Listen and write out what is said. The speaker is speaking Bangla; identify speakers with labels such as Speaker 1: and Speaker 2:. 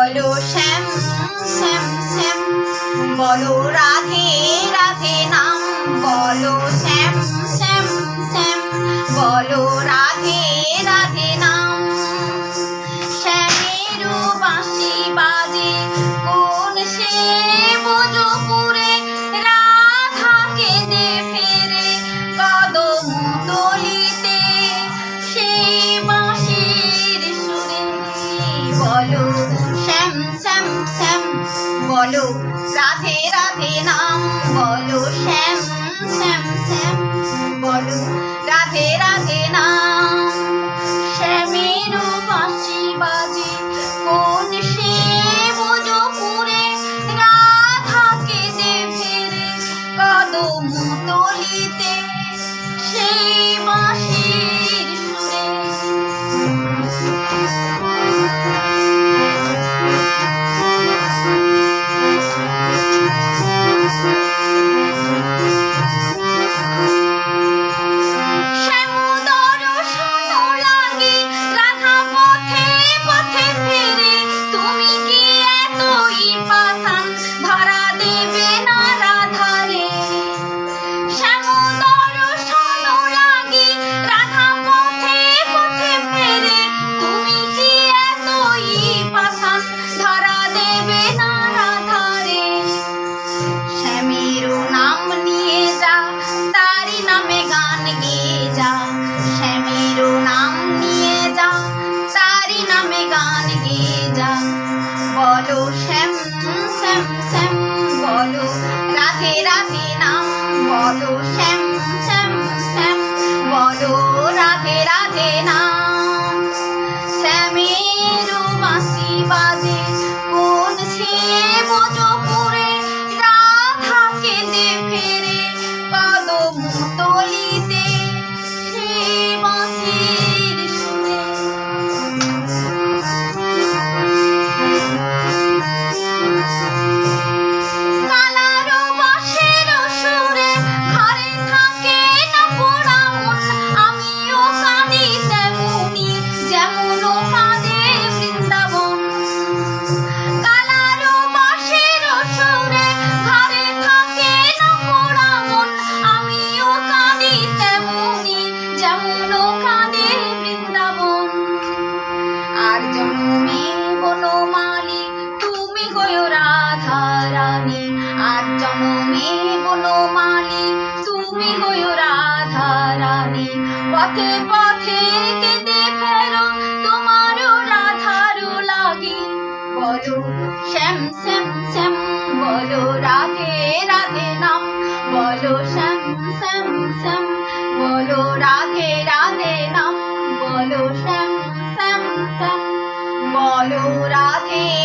Speaker 1: বলো শ্যাম শ্যাম শ্যাম। বলো রাধে রাধে নাম। বলো শ্যাম। শ্যাম। বলো রাধে রাধে নাম বলো শ্যাম শ্যাম শ্যাম। বলো রাধে রাধে নাম। রাধে রাধে না তোমার জন্মিব মালি তুমি গয় রাধা রানী আর মালি তুমি গয় রাধা রানী পথে পথে কেঁদে ফেরো, তোমারও রাধারও লাগে। বলো শ্যাম শ্যাম শ্যাম, বলো রাধে রাধে। বলো রাধে